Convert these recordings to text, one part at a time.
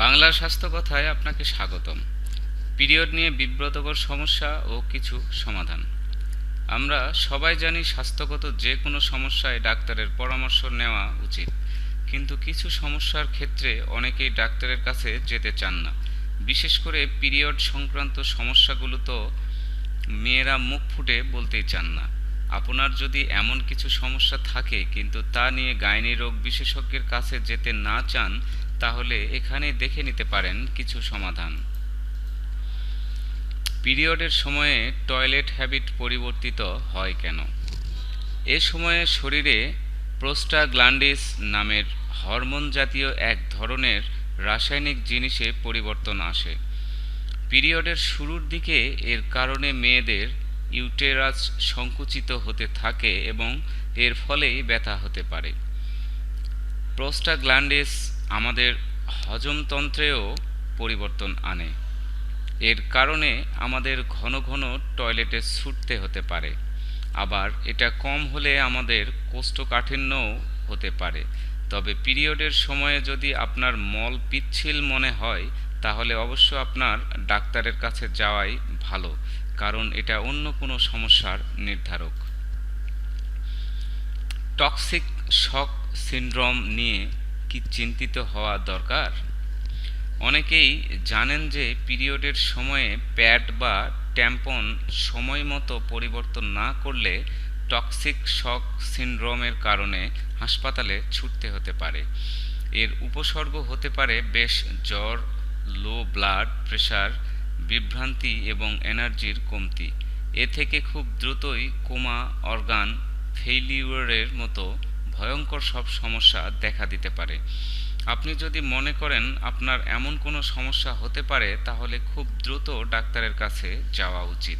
বাংলা স্বাস্থ্য কথায় আপনাকে স্বাগতম। পিরিয়ড নিয়ে বিব্রতকর সমস্যা ও কিছু সমাধান। আমরা সবাই জানি স্বাস্থ্যগত যে কোনো সমস্যায় ডাক্তারের পরামর্শ নেওয়া উচিত। কিন্তু কিছু সমস্যার ক্ষেত্রে অনেকেই ডাক্তারের কাছে যেতে চান না। বিশেষ করে পিরিয়ড সংক্রান্ত সমস্যাগুলো তো মেয়েরা মুখ ফুটে বলতেই চান না। আপনার যদি এমন কিছু সমস্যা থাকে কিন্তু তা নিয়ে গাইনি রোগ বিশেষজ্ঞের কাছে যেতে না চান তাহলে এখানে দেখে নিতে পারেন কিছু সমাধান। পিরিয়ডের সময়ে টয়লেট হ্যাবিট পরিবর্তিত হয় কেন? এ সময়ে শরীরে প্রোস্টাগ্ল্যান্ডিস নামের হরমোন জাতীয় এক ধরনের রাসায়নিক জিনিসে পরিবর্তন আসে। পিরিয়ডের শুরুর দিকে এর কারণে মেয়েদের ইউটেরাস সংকুচিত হতে থাকে এবং এর ফলেই ব্যথা হতে পারে। প্রোস্টাগ্ল্যান্ডিস আমাদের হজমতন্ত্রেও পরিবর্তন আনে। এর কারণে আমাদের ঘন ঘন টয়লেটে ছুটতে হতে পারে। আবার এটা কম হলে আমাদের কোষ্ঠকাঠিন্যও হতে পারে। তবে পিরিয়ডের সময়ে যদি আপনার মল পিচ্ছিল মনে হয়, তাহলে অবশ্য আপনার ডাক্তারের কাছে যাওয়াই ভালো, কারণ এটা অন্য কোনো সমস্যার নির্ধারক। টক্সিক শক সিনড্রোম নিয়ে কি চিন্তিত হওয়া দরকার? অনেকেই জানেন যে পিরিয়ডের সময়ে প্যাড বা ট্যাম্পন সময় মতো পরিবর্তন না করলে টক্সিক শক সিনড্রোমের কারণে হাসপাতালে ছুটতে হতে পারে। এর উপসর্গ হতে পারে বেশ জ্বর, লো ব্লাড প্রেশার, বিভ্রান্তি এবং এনার্জির কমতি। এ থেকে খুব দ্রুতই কোমা, অর্গান, ফেইলিউরের মতো ভয়ঙ্কর সব সমস্যা দেখা দিতে পারে। আপনি যদি মনে করেন আপনার এমন কোনো সমস্যা হতে পারে, তাহলে খুব দ্রুত ডাক্তারের কাছে যাওয়া উচিত।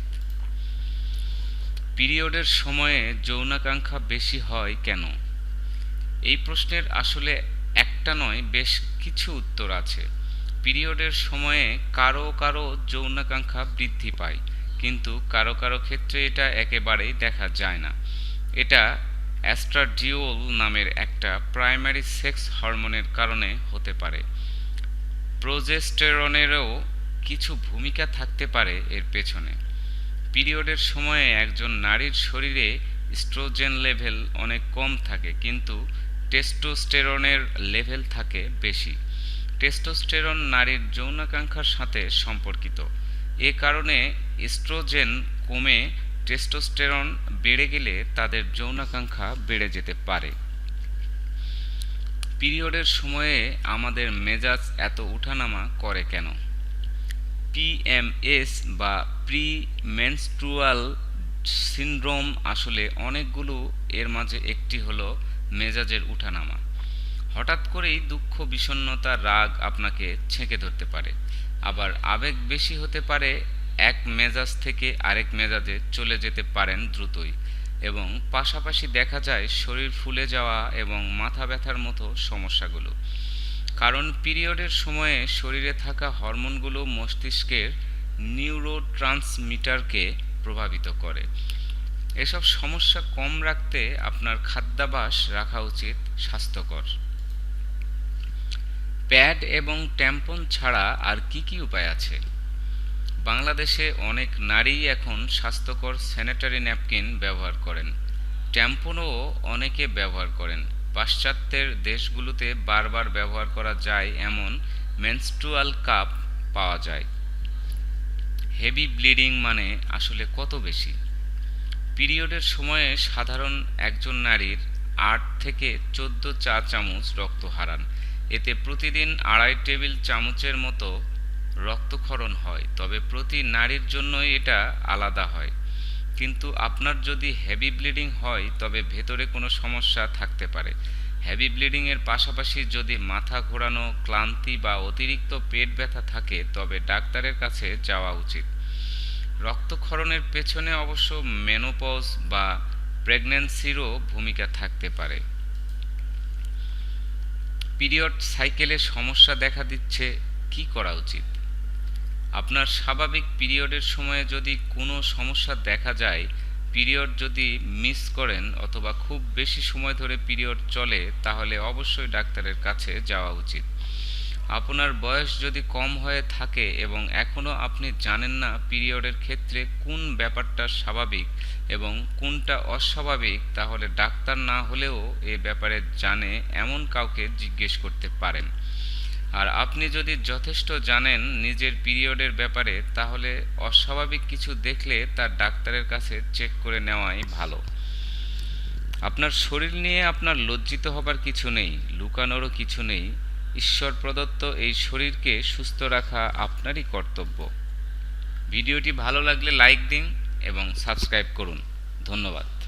পিরিয়ডের সময়ে যৌনাকাঙ্ক্ষা বেশি হয় কেন? এই প্রশ্নের আসলে একটা নয়, বেশ কিছু উত্তর আছে। পিরিয়ডের সময়ে কারও কারও যৌনাকাঙ্ক্ষা বৃদ্ধি পায়, কিন্তু কারও কারও ক্ষেত্রে এটা একেবারেই দেখা যায় না। এটা অ্যাস্ট্রাডিওল নামের একটা প্রাইমারি সেক্স হরমোনের কারণে হতে পারে। প্রোজেস্টেরনেরও কিছু ভূমিকা থাকতে পারে এর পেছনে। পিরিয়ডের সময়ে একজন নারীর শরীরে স্ট্রোজেন লেভেল অনেক কম থাকে, কিন্তু টেস্টোস্টেরনের লেভেল থাকে বেশি। টেস্টোস্টেরন নারীর যৌনাকাঙ্ক্ষার সাথে সম্পর্কিত। এ কারণে স্ট্রোজেন কমে টেস্টোস্টেরন বেড়ে গেলে তাদের যৌনাকাঙ্ক্ষা বেড়ে যেতে পারে। পিরিয়ডের সময়ে আমাদের মেজাজ এত উঠানামা করে কেন? পিএমএস বা প্রি মেনস্ট্রুয়াল সিনড্রোম আসলে অনেকগুলো, এর মাঝে একটি হলো মেজাজের উঠানামা। হঠাৎ করেই দুঃখ বিষণ্নতা রাগ আপনাকে ছেঁকে ধরতে পারে। আবার আবেগ বেশি হতে পারে এক মেজাজ থেকে আরেক মেজাজে চলে যেতে পারেন দ্রুতই এবং পাশাপাশি দেখা যায় শরীর ফুলে যাওয়া এবং মাথা ব্যথার মতো সমস্যাগুলো। কারণ পিরিয়ডের সময়ে শরীরে থাকা হরমোনগুলো মস্তিষ্কের নিউরো ট্রান্সমিটারকে প্রভাবিত করে। এসব সমস্যা কম রাখতে আপনার খাদ্যাভাস রাখা উচিত স্বাস্থ্যকর। প্যাড এবং ট্যাম্পন ছাড়া আর কি কি উপায় আছে? বাংলাদেশে অনেক নারী এখন স্বাস্থ্যকর স্যানিটারি ন্যাপকিন ব্যবহার করেন। ট্যাম্পনও অনেকে ব্যবহার করেন। পাশ্চাত্যের দেশগুলোতে বারবার ব্যবহার করা যায় এমন মেনস্ট্রুয়াল কাপ পাওয়া যায়। হেভি ব্লিডিং মানে আসলে কত বেশি? পিরিয়ডের সময়ে সাধারণ একজন নারীর আট থেকে চোদ্দ চা চামচ রক্ত হারান। এতে প্রতিদিন আড়াই টেবিল চামচের মতো রক্তক্ষরণ হয়, তবে প্রতি নারীর জন্যই এটা আলাদা হয়। কিন্তু আপনার যদি হেভি ব্লিডিং হয়, তবে ভেতরে কোনো সমস্যা থাকতে পারে। হেভি ব্লিডিংয়ের পাশাপাশি যদি মাথা ঘোরানো, ক্লান্তি বা অতিরিক্ত পেট ব্যথা থাকে, তবে ডাক্তারের কাছে যাওয়া উচিত। রক্তক্ষরণের পেছনে অবশ্য মেনোপজ বা প্রেগন্যান্সিরও ভূমিকা থাকতে পারে। পিরিয়ড সাইকেলে সমস্যা দেখা দিচ্ছে, কি করা উচিত? আপনার স্বাভাবিক পিরিয়ডের সময়ে যদি কোনো সমস্যা দেখা যায়, পিরিয়ড যদি মিস করেন অথবা খুব বেশি সময় ধরে পিরিয়ড চলে, তাহলে অবশ্যই ডাক্তারের কাছে যাওয়া উচিত। আপনার বয়স যদি কম হয়ে থাকে এবং এখনও আপনি জানেন না পিরিয়ডের ক্ষেত্রে কোন ব্যাপারটা স্বাভাবিক এবং কোনটা অস্বাভাবিক, তাহলে ডাক্তার না হলেও এ ব্যাপারে জানে এমন কাউকে জিজ্ঞেস করতে পারেন। আর আপনি যদি যথেষ্ট জানেন নিজের পিরিয়ডের ব্যাপারে, তাহলে অস্বাভাবিক কিছু দেখলে তার ডাক্তারের কাছে চেক করে নেওয়াই ভালো। আপনার শরীর নিয়ে আপনার লজ্জিত হবার কিছু নেই, লুকানোরও কিছু নেই। ঈশ্বর প্রদত্ত এই শরীরকে সুস্থ রাখা আপনারই কর্তব্য। ভিডিওটি ভালো লাগলে লাইক দিন এবং সাবস্ক্রাইব করুন। ধন্যবাদ।